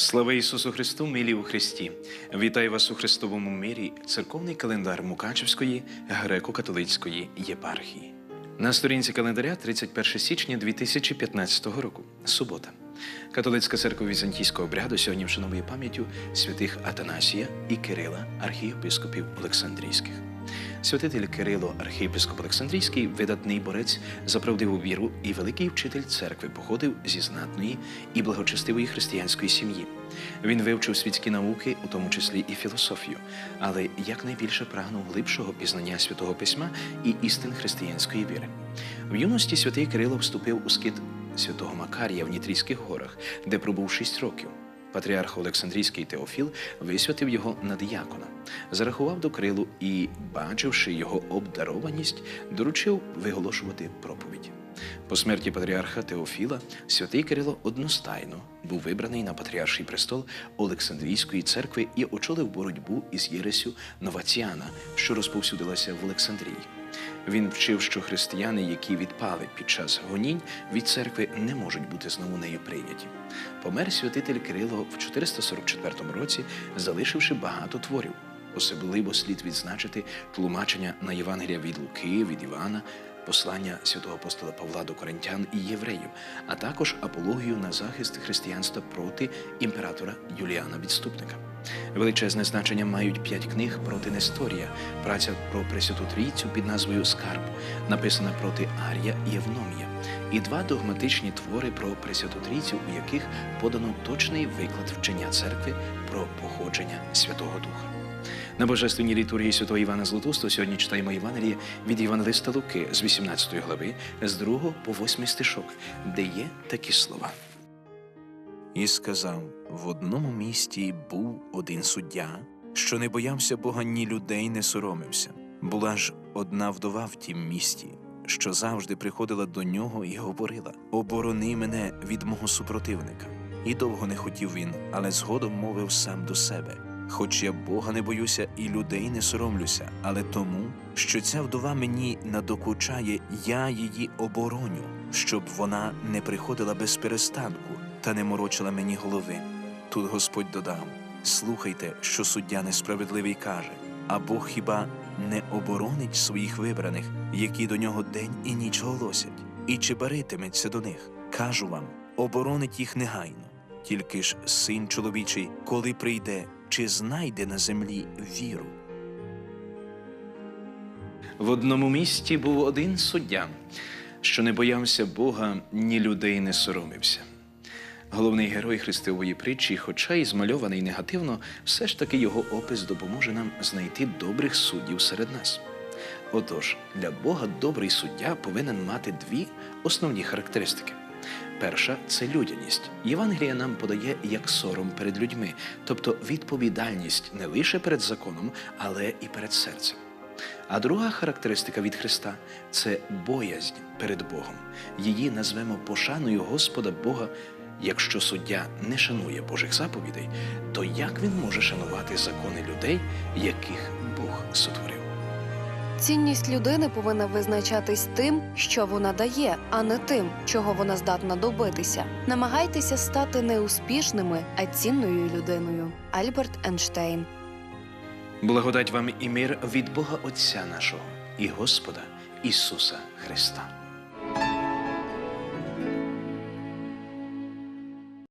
Слава Ісусу Христу, милі у Христі! Вітаю вас у Христовому мирі, церковний календар Мукачевської греко-католицької єпархії. На сторінці календаря 31 січня 2015 року, субота. Католицька церква візантійського обряду сьогодні вшановує пам'яттю святих Атанасія і Кирила, архієпископів Олександрійських. Святитель Кирило, архієпископ Олександрійський, видатний борець за правдиву віру і великий вчитель церкви походив зі знатної і благочестивої християнської сім'ї. Він вивчив світські науки, у тому числі і філософію, але якнайбільше прагнув глибшого пізнання святого письма і істин християнської віри. В юності святий Кирило вступив у скит святого Макарія в Нітрійських горах, де пробув шість років. Патріарх Олександрійський Теофіл висвятив його на діякона, зарахував до крилу і, бачивши його обдарованість, доручив виголошувати проповідь. По смерті патріарха Теофіла святий Кирило одностайно був вибраний на патріарший престол Олександрійської церкви і очолив боротьбу із Єресю Новаціана, що розповсюдилася в Олександрії. Він вчив, що християни, які відпали під час гонінь від церкви, не можуть бути знову нею прийняті. Помер святитель Кирило в 444 році, залишивши багато творів. Особливо слід відзначити тлумачення на Євангелія від Луки, від Івана, послання святого апостола Павла до коринтян і євреїв, а також апологію на захист християнства проти імператора Юліана Відступника. Величезне значення мають п'ять книг проти Несторія, праця про Пресвяту Трійцю під назвою Скарб, написана проти Арія і Євномія, і два догматичні твори про Пресвяту Трійцю, у яких подано точний виклад вчення церкви про походження Святого Духа. На божественній літургії святого Івана Златоустого сьогодні читаємо Євангеліє від Євангелиста Луки з 18 глави, з 2 по 8 стишок, де є такі слова. І сказав: в одному місті був один суддя, що не боявся Бога ні людей не соромився. Була ж одна вдова в тім місті, що завжди приходила до нього і говорила: Оборони мене від мого супротивника. І довго не хотів він, але згодом мовив сам до себе. Хоч я Бога не боюся і людей не соромлюся, але тому, що ця вдова мені надокучає, я її обороню, щоб вона не приходила без перестанку та не морочила мені голови. Тут Господь додав: слухайте, що суддя несправедливий каже, а Бог хіба не оборонить своїх вибраних, які до нього день і ніч голосять, і чи баритиметься до них? Кажу вам, оборонить їх негайно. Тільки ж син чоловічий, коли прийде, чи знайде на землі віру? В одному місті був один суддя, що не боявся Бога, ні людей не соромився. Головний герой Христової притчі, хоча й змальований негативно, все ж таки його опис допоможе нам знайти добрих суддів серед нас. Отож, для Бога добрий суддя повинен мати дві основні характеристики. Перша це людяність. Євангелія нам подає як сором перед людьми, тобто відповідальність не лише перед законом, але і перед серцем. А друга характеристика від Христа це боязнь перед Богом. Її назвемо пошаною Господа Бога. Якщо суддя не шанує Божих заповідей, то як він може шанувати закони людей, яких Бог сотворив? Цінність людини повинна визначатись тим, що вона дає, а не тим, чого вона здатна добитися. Намагайтеся стати не успішними, а цінною людиною. Альберт Ейнштейн Благодать вам і мир від Бога Отця нашого і Господа Ісуса Христа.